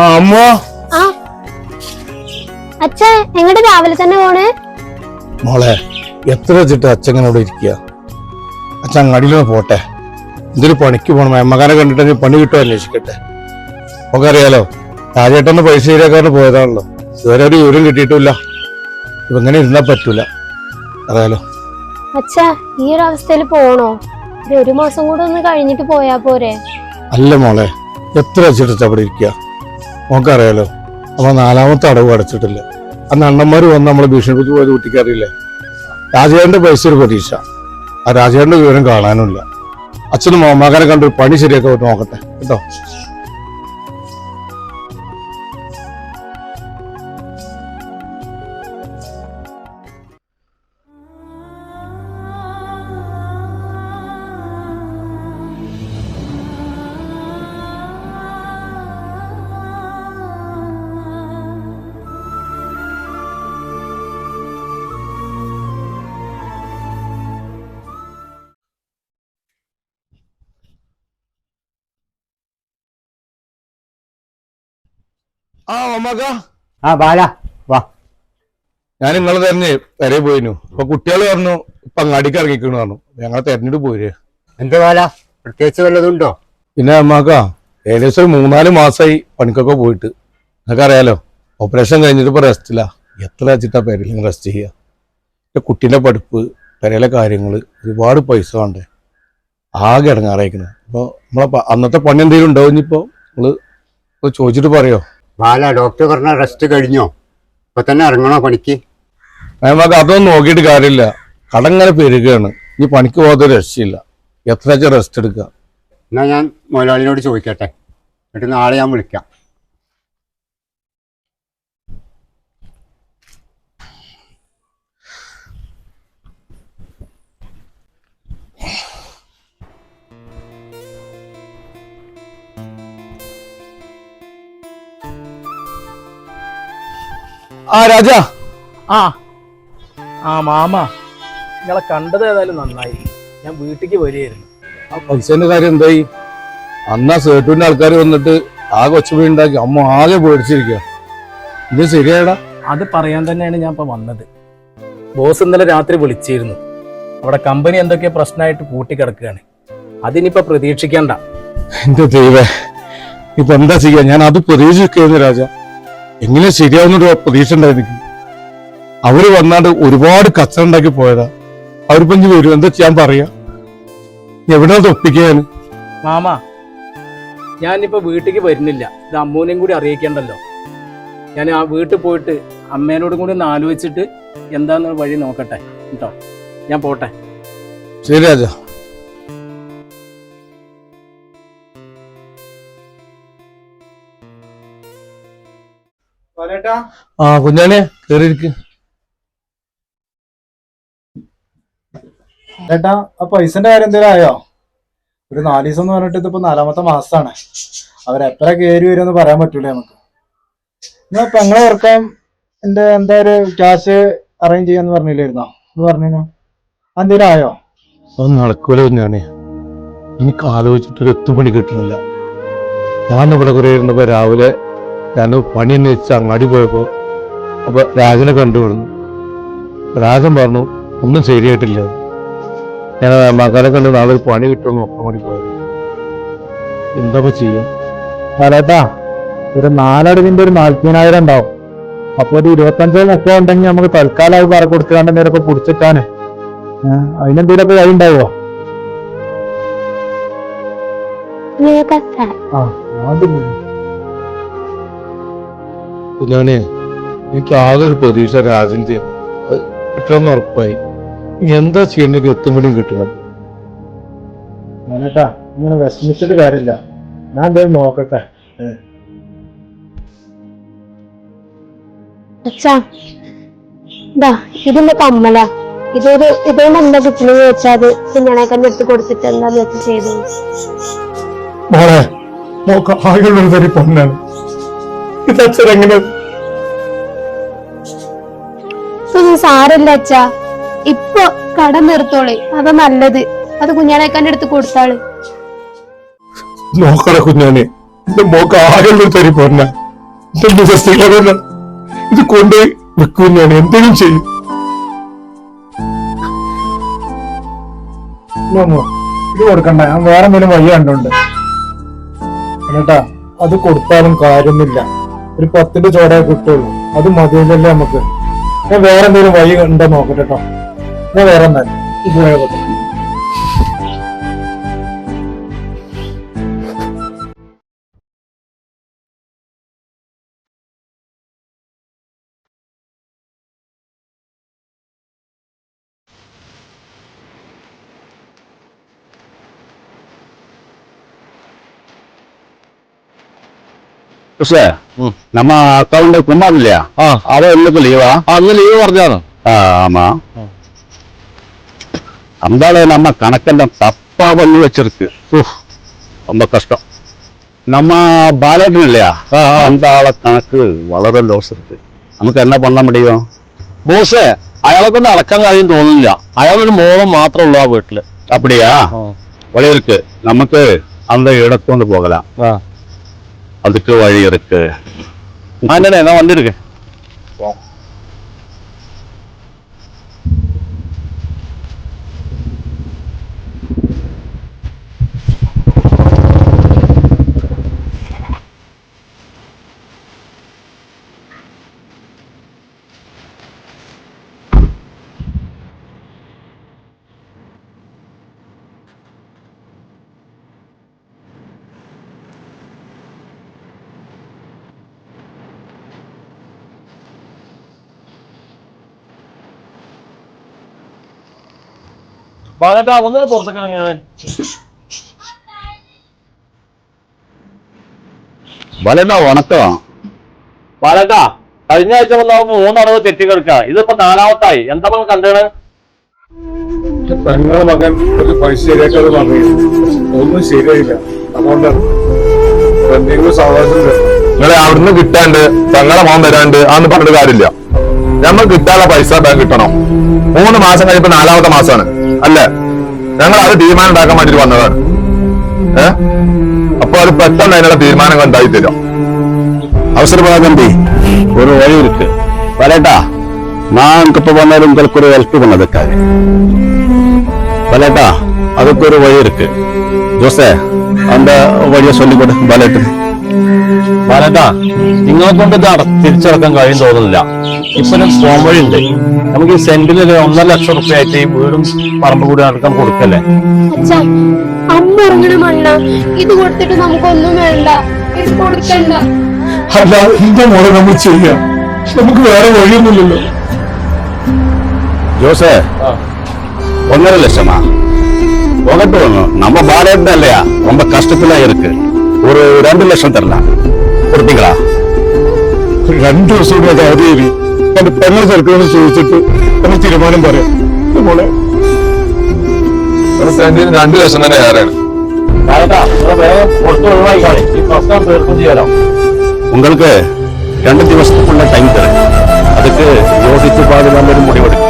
അമ്മ. അച്ഛ എങ്ങോട്ട് രാവിലെ തന്നെ പോണേ? മോളെ എത്ര വെച്ചിട്ട് അച്ഛനോട് ഇരിക്കുക? അച്ഛൻ അങ്ങാടിയിലൊന്ന് പോട്ടെ. എന്തൊരു പണിക്ക് പോകണം അമ്മക്കാനെ കണ്ടിട്ട് പണി കിട്ടുമോ അന്വേഷിക്കട്ടെ. ഒക്കെ അറിയാലോ താഴേട്ടൊന്ന് പൈസ ശരിയാക്കാണ്ട് പോയതാണല്ലോ. ഇതുവരെ ഒരു വിവരം കിട്ടിയിട്ടില്ല. ഇപ്പൊ ഇങ്ങനെ ഇരുന്നാ പറ്റൂല. അറിയാലോ. അച്ഛ ഈ ഒരു അവസ്ഥയിൽ പോണോ? ഒരു ഒരു മാസം കൂടെ ഒന്ന് കഴിഞ്ഞിട്ട് പോയാ പോരെ. അല്ല മോളെ എത്ര വെച്ചിട്ട് അവിടെ ഇരിക്കുക? നമുക്കറിയാലോ നമ്മ നാലാമത്തെ അടവ് അടച്ചിട്ടില്ല. അന്ന് അണ്ണന്മാര് വന്ന് നമ്മളെ ഭീഷണിപ്പിച്ച് പോയത് കുട്ടിക്കറിയില്ലേ? രാജേന്ദ്രന്റെ പൈസ ഒരു പ്രതീക്ഷ. ആ രാജേന്ദ്രന്റെ വിവരം കാണാനുമില്ല. അച്ഛനും മകനെ കണ്ടൊരു പണി ശരിയൊക്കെ നോക്കട്ടെ കേട്ടോ? ആ മക. ആ ബാല വാ. ഞാൻ നിങ്ങളെ തെരഞ്ഞ് വരെ പോയിനു. അപ്പൊ കുട്ടികൾ പറഞ്ഞു ഇപ്പൊ അങ്ങാടിക്ക് ഇറങ്ങിക്കണു പറഞ്ഞു. ഞങ്ങളെ തെരഞ്ഞിട്ട് പോര്. എന്താ ബാല? പ്രത്യേകിച്ച് വല്ലതുണ്ടോ? പിന്നെ അമ്മാക്ക ഏകദേശം ഒരു മൂന്നാൽ മാസമായി പണിക്കൊക്കെ പോയിട്ട്. നിങ്ങൾക്ക് അറിയാലോ ഓപ്പറേഷൻ കഴിഞ്ഞിട്ട് ഇപ്പൊ റെസ്റ്റില്ല എത്ര വെച്ചിട്ടാ പെരയിൽ റെസ്റ്റ് ചെയ്യുക കുട്ടീന്റെ പഠിപ്പ് പെരയിലെ കാര്യങ്ങൾ ഒരുപാട് പൈസ വേണ്ടേ? ആകെ ഇടങ്ങാറായിക്കണേ. അപ്പൊ നമ്മളെ അന്നത്തെ പണി എന്തെങ്കിലും ഉണ്ടോ ഇനിയിപ്പോ? നമ്മൾ ചോദിച്ചിട്ട് പറയോ? ബാല ഡോക്ടർ പറഞ്ഞ റെസ്റ്റ് കഴിഞ്ഞോ? ഇപ്പൊ തന്നെ ഇറങ്ങണോ പണിക്ക്? നമുക്ക് അതൊന്നും നോക്കിയിട്ട് കാര്യമില്ല. കടങ്ങനെ പെരുകയാണ് ഇനി പണിക്ക് പോകാത്ത രക്ഷയില്ല. എത്ര റെസ്റ്റ് എടുക്കുക? എന്നാ ഞാൻ മുതലാളിനോട് ചോദിക്കട്ടെ. എന്നിട്ട് നാളെ ഞാൻ വിളിക്കാം. ആ രാജാ. ആ. ആ മാമ. നിങ്ങളെ കണ്ടത് ഏതായാലും നന്നായി. ഞാൻ വീട്ടിലേക്ക് വരികയായിരുന്നു. ആ പൈസന്റെ കാര്യം എന്തായി? അന്നാ സേട്ടുവിന്റെ ആൾക്കാർ വന്നിട്ട് ആ ഉണ്ടാക്കി. അമ്മ ആകെ പേടിച്ചിരിക്കുക ഇത് ശരിയാടാ അത് പറയാൻ തന്നെയാണ് ഞാൻ ഇപ്പൊ വന്നത്. ബോസ് ഇന്നലെ രാത്രി വിളിച്ചിരുന്നു. അവിടെ കമ്പനി എന്തൊക്കെ പ്രശ്നമായിട്ട് പൂട്ടിക്കിടക്കുകയാണ്. അതിനിപ്പോ പ്രതീക്ഷിക്കണ്ട. എന്റെ ദൈവേ. ഇപ്പൊ എന്താ ചെയ്യാ? ഞാൻ അത് പ്രതീക്ഷിക്കുന്നു രാജ. എങ്ങനെ ശരിയാവുന്നൊരു പ്രതീക്ഷ ഉണ്ടായിരുന്നു. അവർ വന്നാണ്ട് ഒരുപാട് കച്ചറ ഉണ്ടാക്കി പോയതാ. അവരിപ്പം ഇനി വരും. എന്താ ചെയ്യാൻ പറയാ? എവിടെ ഒപ്പിക്കാൻ? മാമ ഞാനിപ്പോ വീട്ടിലേക്ക് വരുന്നില്ല. ഇത് അമ്മൂനെയും കൂടി അറിയിക്കണ്ടല്ലോ. ഞാൻ ആ വീട്ടിൽ പോയിട്ട് അമ്മേനോടും കൂടി ഒന്ന് ആലോചിച്ചിട്ട് എന്താന്ന് വഴി നോക്കട്ടെ. കേട്ടോ? ഞാൻ പോട്ടെ. ശരി രാജ. ആ കുഞ്ഞാണി കേറിയിരിക്ക. ഏട്ടാ ആ പൈസന്റെ കാര്യം എന്തേലും ആയോ? ഒരു നാല് ദിവസം എന്ന് പറഞ്ഞിട്ട് ഇതിപ്പോ നാലാമത്തെ മാസമാണ് അവരെപ്പറ കയറി എന്ന് പറയാൻ പറ്റൂല നമുക്ക്. എന്നാ ഇപ്പൊ ഞങ്ങളെ ഓർക്കാം എന്റെ എന്താ ഒരു ക്യാഷ് അറേഞ്ച് ചെയ്യാന്ന് പറഞ്ഞില്ലായിരുന്നോ? എന്ന് പറഞ്ഞു എന്തേലും ആയോ? അത് നടക്കൂല കുഞ്ഞാണി എനിക്ക് ആലോചിച്ചിട്ട് ഒരു എത്തുപണി കിട്ടുന്നില്ല ഞാൻ ഇവിടെ കുറെ ഇരുന്നപ്പോ രാവിലെ ഞാൻ പണി അന്വേഷിച്ച് അങ്ങാടി പോയപ്പോ അപ്പൊ രാജനെ കണ്ടുവിടുന്നു രാജൻ പറഞ്ഞു ഒന്നും ശരിയായിട്ടില്ല. ഞാൻ മകനെ കണ്ട് നാളെ പണി കിട്ടുമെന്ന് നോക്കാൻ വേണ്ടി പോയത്. എന്താ ചെയ്യും? അലേട്ടാ ഒരു നാലടവിന്റെ ഒരു നാൽപ്പതിനായിരം ഉണ്ടാവും. അപ്പൊ ഒരു ഇരുപത്തഞ്ചോ മുപ്പോ ഉണ്ടെങ്കിൽ നമുക്ക് തൽക്കാലം അത് പറ കൊടുക്കാണ്ട് നേരൊക്കെ പിടിച്ചിട്ടാണ് അതിനെന്തേലും ഒക്കെ കഴിയുണ്ടാവോ ആ അത് കുഞ്ഞാനെ എനിക്ക് ആകെ ഒരു പ്രതീക്ഷ രാജന്റെ അത് കിട്ടുമെന്ന് ഉറപ്പായി. എന്താ ചെയ്യേണ്ടത് എത്തുമ്പോഴും കിട്ടണം. മോനേട്ടാ ഇങ്ങനെ വിഷമിച്ചിട്ട് കാര്യമില്ല. ഞാൻ എന്തായാലും നോക്കട്ടെ. അച്ഛാ ഇതാ ഇതിന്റെ കമ്മല. ഇതൊരു ഇതുകൊണ്ട് എന്താ കിട്ടണെന്ന് വെച്ചാൽ അത് കുഞ്ഞണേക്കന്നെ എടുത്ത് കൊടുത്തിട്ട് എന്താന്ന് വെച്ച് ചെയ്തു മോളെ നോക്ക ആകെയുള്ളൊരു തരി പൊന്നാണ്. ഇതച്ഛൻ എങ്ങനെ സാരല്ല അച്ഛാ. ഇപ്പൊ കട നിർത്തോളെ. അതാ നല്ലത്. അത് കുഞ്ഞാണേക്കന്റെ അടുത്ത് കൊടുത്താൾ. നോക്കണ കുഞ്ഞാനെ. എന്റെ മോക്ക് ആകെയുള്ളൊരു തരി പൊന്ന ഇത് കൊണ്ട് വെക്കും ഞാൻ എന്തെങ്കിലും ചെയ്യും. ഇത് കൊടുക്കണ്ട. ഞാൻ വേറെ എന്തെങ്കിലും വഴി കണ്ടുണ്ട് എന്നിട്ടാ അത് കൊടുത്താലും കാര്യമൊന്നുമില്ല ഒരു പത്തിന്റെ ചോടേ കിട്ടുള്ളൂ. അത് മതിയല്ലേ നമുക്ക്. ഞാൻ വേറെ എന്തെങ്കിലും വഴി ഉണ്ടോ നോക്കട്ടെ കേട്ടോ ഞാൻ വേറെ ഒന്നല്ല ഇത് വേഗം പക്ഷേ നമ്മ அக்கௌண்ட் குமார் இல்லையா ആ அவ இன்னைக்கு லீவா അന്ന് ലീവ് പറഞ്ഞാണ് ஆமா அந்தால நம்ம கணக்கெல்லாம் தப்பா பண்ணி வச்சிருக்கு உஃப், ரொம்ப கஷ்டம் நம்ம பாலன் இல்லையா அந்த ஆள கணக்கு വളരെ ലോസ് இருக்கு നമുക്ക് என்ன பண்ண முடியும் ബോസേ അയാളെ കൊണ്ട് അളക്കാൻ കാര്യം തോന്നുന്നില്ല അയാളൊരു മോളം മാത്രമേ ഉള്ളൂ ആ വീട്ടില് அப்படியா வழி இருக்கு நமக்கு அந்த இடத்துக்கு போகலாம் ആ அதுக்கு வழி இருக்கு. நான் என்ன வந்திருக்கு ബാലേട്ടാ ഒന്ന് പുറത്തൊക്കെ ഞാൻ കഴിഞ്ഞ ആഴ്ച വന്നപ്പോ മൂന്നടവ് തെറ്റിക്കെടുക്ക ഇതിപ്പോ നാലാമത്തായി. എന്താ നമ്മൾ കണ്ടത്? തങ്ങളുടെ മകൻ ഒരു പൈസ ഒന്നും ശരിയായില്ല. നിങ്ങളെ അവിടുന്ന് കിട്ടാണ്ട് തങ്ങളെ മോൻ തരാണ്ട് അന്ന് പറഞ്ഞിട്ട് കാര്യമില്ല. നമ്മൾ കിട്ടാതെ പൈസ കിട്ടണം. മൂന്ന് മാസം കഴിഞ്ഞപ്പോ നാലാമത്തെ മാസമാണ്. അല്ലേ ഞങ്ങൾ അത് തീരുമാനം ഉണ്ടാക്കാൻ വേണ്ടിട്ട് വന്നതാണ് ഏ അപ്പൊ അത് പെട്ടെന്ന് അതിനുള്ള തീരുമാനങ്ങൾ ഉണ്ടായി തരും அவசரப்பட தம்பி ஒரு வழி இருக்கு வரேட்டா நான் இப்ப பண்ணாலும் உங்களுக்கு ஒரு ஹெல்ப் பண்ணதுக்காக வரேட்டா அதுக்கு ஒரு வழி இருக்கு ஜோசே அந்த வழியை சொல்லிக் கொடு பலேட்டு ബാലേട്ടാ നിങ്ങളെ കൊണ്ട് ഇത് അട- തിരിച്ചടക്കാൻ കഴിയും തോന്നുന്നില്ല ഇപ്പൊ ഒരു ഫോം വഴി ഉണ്ട് നമുക്ക് ഈ സെന്റിൽ ഒരു ഒന്നര ലക്ഷം റുപ്യ ആയിട്ട് ഈ വീടും പറമ്പ് കൂടി നടക്കാൻ കൊടുക്കല്ലേ അച്ഛാ അമ്മ ഉറങ്ങണ മണ്ണ ഇത് കൊടുത്തിട്ട് നമുക്കൊന്നും വേണ്ട ഇത് കൊടുക്കണ്ട അല്ല എന്റെ മോളെ നമ്മൾ ചെയ്യാം നമുക്ക് വേറെ വഴിയൊന്നുമില്ലല്ലോ ஜோசே ஒன்னரை லட்சமா போகட்டும் நம்ம பாலேட்டு இல்லையா ரொம்ப கஷ்டத்துல இருக்கு ஒரு ரெண்டு லட்சம் தரலாம் கொடுப்பீங்களா രണ്ടു ദിവസം കൂടി അത് അവധി എന്റെ പെണ്ണെ സർക്കാരിനെ ചോദിച്ചിട്ട് ഒന്ന് തീരുമാനം പറയാം മോളെ. രണ്ടു ലക്ഷം തന്നെ ആരാണ് உங்களுக்கு ரெண்டு ദിവസத்துக்குள்ள டைம் தரேன் அதுக்கு யோசிச்சு பாரு நம்ம ஒரு முடிவெடுக்கும்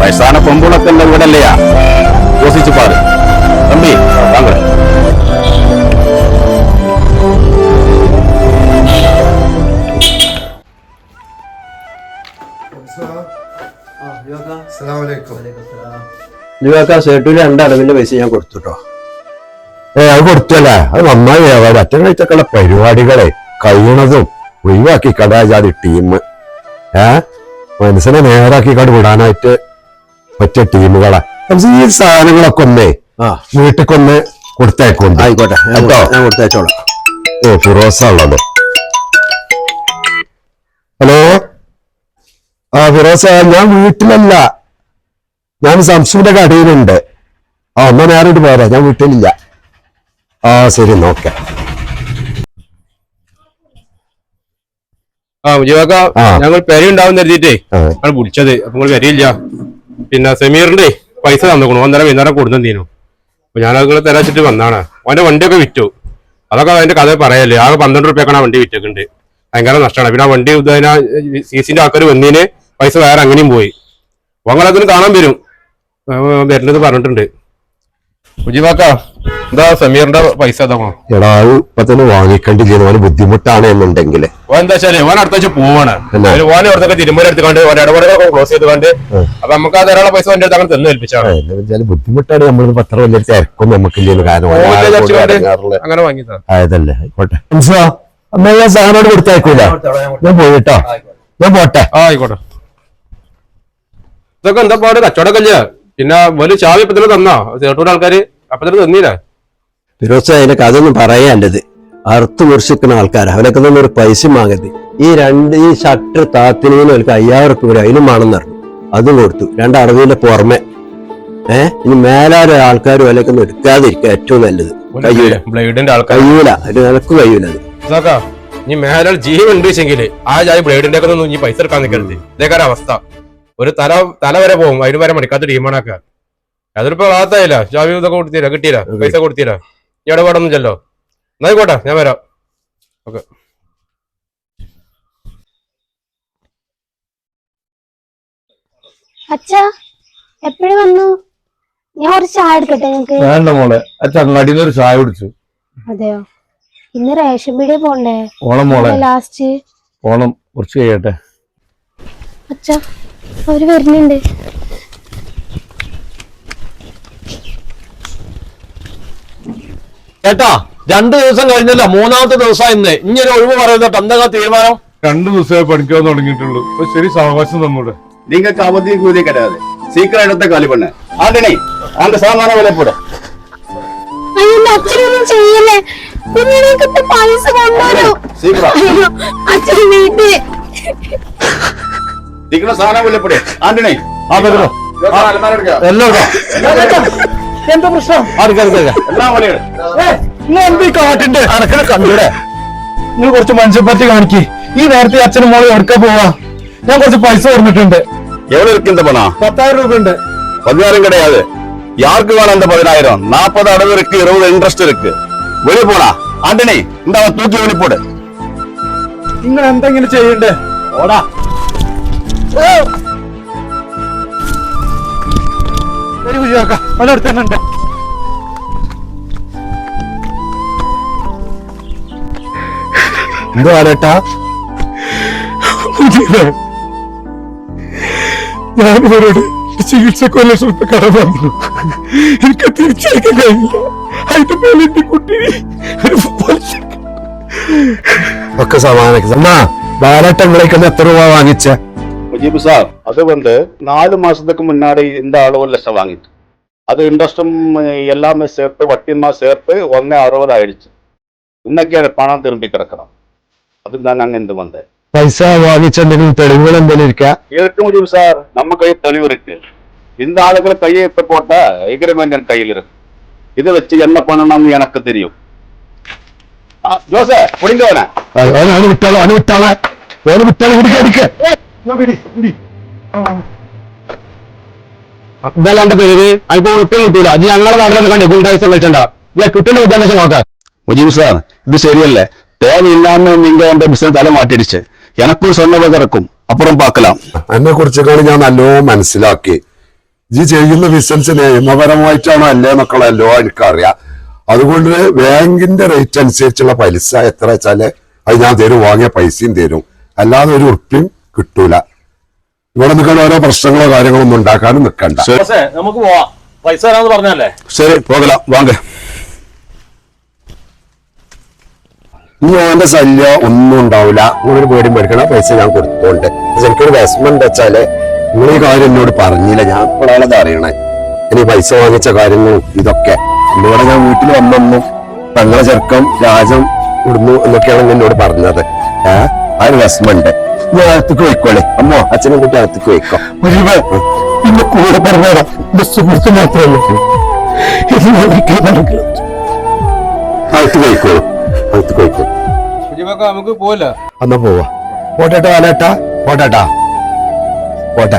வயசான பொம்பளக்கல்ல விடலையா யோசிச்சு பாரு தம்பி வாங்க നിങ്ങൾക്ക് ആ ഷർട്ടിൽ രണ്ടടവിന്റെ പൈസ ഞാൻ കൊടുത്തു കേട്ടോ ഏ അത് കൊടുത്തല്ലേ? അത് നന്നായി. അറ്റങ്ങളൊക്കെയുള്ള പരിപാടികളെ കഴിയണതും ഒഴിവാക്കി കടാജാതി ടീം. ഏ? മനസ്സിനെ നേരാക്കി കണ്ട് വിടാനായിട്ട് പറ്റിയ ടീമുകളെ. ഈ സാധനങ്ങളൊക്കെ ഒന്നേ വീട്ടിക്കൊന്ന് കൊടുത്തേക്കും ആയിക്കോട്ടെ. കേട്ടോ? ഞാൻ കൊടുത്തയച്ചോളാം ഓ ഫിറോസ ഉള്ളത്. ഹലോ? ആ ഫിറോസ ഞാൻ വീട്ടിലല്ല. ഞാൻ സംസുവിന്റെ കടയിലുണ്ട്. ആ ഒന്നാ നേരിട്ട് പോരാ. ഞാൻ വീട്ടിലില്ല. ആ ശരി നോക്കെ ആ മുജീബാക്ക ഞങ്ങൾ പെര ഉണ്ടാവും കരുതിയിട്ടേ ആ. ഞങ്ങൾ വിളിച്ചത്. അപ്പൊ നിങ്ങൾ വരില്ല പിന്നെ സെമീറിന്റെ പൈസ തന്നേക്കണു. ഒന്നര വൈകുന്നേരം കൊടുത്തു അപ്പൊ ഞാൻ നിങ്ങൾ തരാച്ചിട്ട് വന്നാണ്. അവന്റെ വണ്ടിയൊക്കെ വിറ്റു. അതൊക്കെ അതിന്റെ കഥ പറയല്ലേ. ആകെ പന്ത്രണ്ട് റുപ്യക്കാണ് ആ വണ്ടി വിറ്റക്കുണ്ട് ഭയങ്കര നഷ്ടമാണ്. പിന്നെ ആ വണ്ടി സീസിന്റെ ആൾക്കാർ വന്നതിന് പൈസ വേറെ അങ്ങനെയും പോയി. അപ്പൊ അതിന് കാണാൻ വരും. വരുന്നത് പറഞ്ഞിട്ടുണ്ട്. മുജീബാക്ക എന്താ സമീറിന്റെ പൈസ എടാ അത് ഇപ്പൊ തന്നെ വാങ്ങിക്കണ്ടില്ലേ ഓന് ബുദ്ധിമുട്ടാണ് എന്നുണ്ടെങ്കിൽ എന്താ വെച്ചാൽ ഓൻ അടുത്ത വെച്ച് പോവാണ്. എന്നാ? അതിന് ഓനെ അടുത്തൊക്കെ തിരുമ്പല എടുത്തുകൊണ്ട് ഓരോ ഇടപാടുകളൊക്കെ ക്ലോസ് ചെയ്തുകൊണ്ട് അപ്പൊ നമുക്ക് ആ ധാരാളം പൈസ ഓന്റെ അടുത്ത് അങ്ങനെ തന്നെ ഏൽപ്പിച്ചാണ്. ബുദ്ധിമുട്ടാണ്. നമ്മൾ പത്ര വലിയ തിരക്കും നമുക്കില്ലേ കാരണം ഓന്റെ ഒരാളെ ചർച്ച കൊണ്ട് കൊണ്ട് ഇറങ്ങാറുള്ള അങ്ങനെ വാങ്ങിയതാ. ആയതല്ലേ. ആയിക്കോട്ടെ. മനസ്സിലാ അമ്മ ഞാൻ ഞാൻ പോയിട്ടോ ഞാൻ പോട്ടെ. ആ ആയിക്കോട്ടെ. ഇതൊക്കെ എന്താ പാട്? കച്ചവടമൊക്കെ പിന്നെ വലിയ ചാവി ഇപ്പൊ തന്നെ തന്നാ. ചേട്ടൂടെ ആൾക്കാര് അപ്പൊ തന്നെ തന്നീല ഫിറോസ് അതിന്റെ കഥ ഒന്നും പറയാണ്ടത്. അറുത്ത് മുറിച്ചിരിക്കുന്ന ആൾക്കാർ അവരൊക്കെ തന്നെ ഒരു പൈസ വാങ്ങരുത്. ഈ രണ്ട് ഈ ഷട്ടർ താത്തിനീന്ന് അവർക്ക് അയ്യായിരം റുപ്യ വരും അതിനും വേണം പറഞ്ഞു. അതും കൊടുത്തു. രണ്ട് അറുപതിന്റെ പുറമെ. ഏഹ് ഇനി മേലാരെ ആൾക്കാരും അതിലൊക്കെ ഒന്ന് എടുക്കാതിരിക്കുക ഏറ്റവും നല്ലത്. കഴിയൂല ബ്ലേഡിന്റെ ആൾക്കാർ കഴിയൂല ഒരു നിലയ്ക്ക് കഴിയൂല അത്. ഇതാക്കാ. ഇനി മേലാൽ ജീവൻ ഉണ്ട് വെച്ചെങ്കിൽ ആ ജാതി ബ്ലേഡിന്റെ ഒക്കെ ഒന്നും ഇനി പൈസ എടുക്കാൻ നിൽക്കരുത് ഇതേക്കാര അവസ്ഥ. ഒരു തല തല വരെ പോകും. അതിന് വരെ മടിക്കാത്ത ടീമാണൊക്കെ. അതിലിപ്പോ ആത്തായില്ല ചാവി ഇതൊക്കെ കൊടുത്തില്ല. കിട്ടിയില്ല. പൈസ കൊടുത്തില്ല. ഈ ഇടപാടൊന്നും ചെല്ലോ എന്നായിക്കോട്ടെ ഞാൻ വരാം. ഓക്കെ. അച്ഛ എപ്പോഴും വന്നു? ഞാൻ കുറച്ച് ചായ എടുക്കട്ടെ നിങ്ങക്ക്? വേണ്ട മോളെ. ആ ചങ്ങാടിന്ന് ഒരു ചായ കുടിച്ചു. അതെയോ? ഇന്ന് റേഷൻ പീടിയ പോണ്ടേ? ഓണം മോളെ. ലാസ്റ്റ് ഓണം കുറച്ച് കഴിയട്ടെ. അച്ഛ അവർ വരുന്നുണ്ട്. കേട്ടോ രണ്ടു ദിവസം കഴിഞ്ഞല്ല മൂന്നാമത്തെ ദിവസം ഇന്ന്. ഇങ്ങനെ ഒഴിവ് പറയുന്നത് എന്താ തീരുമാനം? രണ്ടു ദിവസമായി പഠിക്കാൻ തുടങ്ങിയിട്ടുള്ളൂ. ശരി സാവകാശം തന്നൂടെ നിങ്ങൾക്ക് അവധി കൂലി കരാതെ സീക്രം എടുത്ത കളി പെണ്ണേ. ആണ്ടണേ ആണ്ട് സാമാന വില പോടെ അച്ഛനൊന്നും ചെയ്യല്ലേ? പൈസ കൊണ്ടുവരൂ. അച്ഛൻ சீக்கிரம் சாமான விலை போடு ஆண்டனி ആ വരുന്നോ എല്ലാം എന്താ പ്രശ്നം எல்லாம் விலையிடு എന്ത് ഈ കാട്ടിന്റെ അനക്കനെ കണ്ടൂടെ നിങ്ങൾ കുറച്ച് മനുഷ്യപ്പറ്റി കാണിക്ക് ഈ നേരത്തെ അച്ഛനും മോളും എവിടക്ക പോവാ ഞാൻ കുറച്ച് പൈസ പറഞ്ഞിട്ടുണ്ട് எவ்வளவு இருக்கு இந்த பணம் പത്തായിരം രൂപ ഉണ്ട് பதினாயிரம் கிடையாது யாருக்கு வேணும் அந்த பதினாயிரம் நாற்பது அளவு இருக்கு இருபது இன்ட்ரெஸ்ட் இருக்கு வெளியே போனா ஆண்டனி இந்த அவன் தூக்கி வெளியே போடு നിങ്ങൾ എന്താ ഇങ്ങനെ ചെയ്യണ്ടേ ഓടാ ഒരു കുഴിയാക്ക പലയിടത്ത് തന്നെ ഉണ്ട്. എന്തോ ആലേട്ടാ ഞാൻ ഇവരോട് ചികിത്സക്ക് ഒരു ലക്ഷം റുപ്യ കടം വന്നു എനിക്ക് തിരിച്ചയക്കാൻ കഴിയില്ല. അതിന്റെ മേലെ എന്റെ കുട്ടി ഒരു ഒക്കെ സമാനക്ക് അമ്മ വിളിക്കുന്ന എത്ര രൂപ വാങ്ങിച്ച? முஜீபு சார் அது வந்து நாலு மாசத்துக்கு முன்னாடி இந்த அளவு லட்சம் வாங்கிட்டு அது இன்ட்ரெஸ்டும் எல்லாமே சேர்த்து வட்டியுமா சேர்த்து ஒன்னே அறுபது ஆயிடுச்சு இன்னைக்கு அது பணம் திரும்பி கிடக்கிறோம் அதுக்கு தான் நாங்க இருந்து வந்தேன் പൈസ വാങ്ങിച്ച എന്തെങ്കിലും തെളിവുകൾ എന്തെങ്കിലും ഇരിക്കാ இருக்கு முஜீபு சார் நம்ம கை தெளிவு இருக்கு இந்த ஆளுகள் கையை இப்ப போட்டா எக்ரிமெண்ட் என் கையில் இருக்கு இதை வச்சு என்ன பண்ணணும்னு எனக்கு தெரியும் ஆ, ஜோசே புடிங்க வேணா അവന് വിട്ടാളോ അവന് വിട്ടാളെ ഇത് ശരിയല്ലേ? തേവയില്ലാന്ന് ബിസിനസ് തല മാറ്റിടിച്ച് എനക്കൊരു സ്വർണ ഇറക്കും അപ്പുറം പാക്കലാം. എന്നെ കുറിച്ചൊക്കെയാണ് ഞാൻ നല്ലോ മനസ്സിലാക്കി. ഈ ചെയ്യുന്ന ബിസിനസ് നിയമപരമായിട്ടാണോ അല്ലേ എന്നൊക്കെ അല്ലോ എനിക്കറിയാം. അതുകൊണ്ട് ബാങ്കിന്റെ റേറ്റ് അനുസരിച്ചുള്ള പലിശ എത്ര വെച്ചാൽ അത് ഞാൻ തരും വാങ്ങിയ പൈസയും തരും. അല്ലാതെ ഒരു ഉറുപ്പിയും കിട്ടൂല. ഇവിടെ നിൽക്കാൻ ഓരോ പ്രശ്നങ്ങളോ കാര്യങ്ങളോ ഒന്നും ഉണ്ടാക്കാനും നിൽക്കണ്ട. നമുക്ക് പോവാം. പൈസ പറഞ്ഞല്ലേ? ശരി പോകലാം. വാങ്ങ. ഞാന്റെ ശല്യം ഒന്നും ഉണ്ടാവില്ല നിങ്ങളൊരു പേടി മേടിക്കണ പൈസ ഞാൻ കൊടുത്തോണ്ട്. എനിക്കൊരു വിഷമം എന്താ വെച്ചാൽ നിങ്ങൾ ഈ കാര്യം എന്നോട് പറഞ്ഞില്ല. ഞാൻ ഇപ്പോഴാണത് അറിയണേ. ഇനി പൈസ വാങ്ങിച്ച കാര്യങ്ങളും ഇതൊക്കെ. ഇവിടെ ഞാൻ വീട്ടിൽ വന്നു തങ്ങളെ ചെറുക്കം രാജം ഇടുന്നു എന്നൊക്കെയാണ് എന്നോട് പറഞ്ഞത്. ഏഹ് ആ ഒരു വിഷമുണ്ട് അകത്തേക്ക് പോയിക്കോളെ. അമ്മോ അച്ഛനും കൂട്ടി അകത്തേക്ക് പോയിക്കോ. പിന്നെ കൂടെ പറഞ്ഞാടാ എന്റെ സുഹൃത്ത് മാത്രമല്ല. അകത്ത് പോയിക്കോളൂ അകത്ത് പോയിക്കോളൂ നമുക്ക് പോവല്ല. എന്നാ പോവാ. പോട്ടേട്ടാ അലേട്ടാ. പോട്ടെട്ടാ. പോട്ടെ.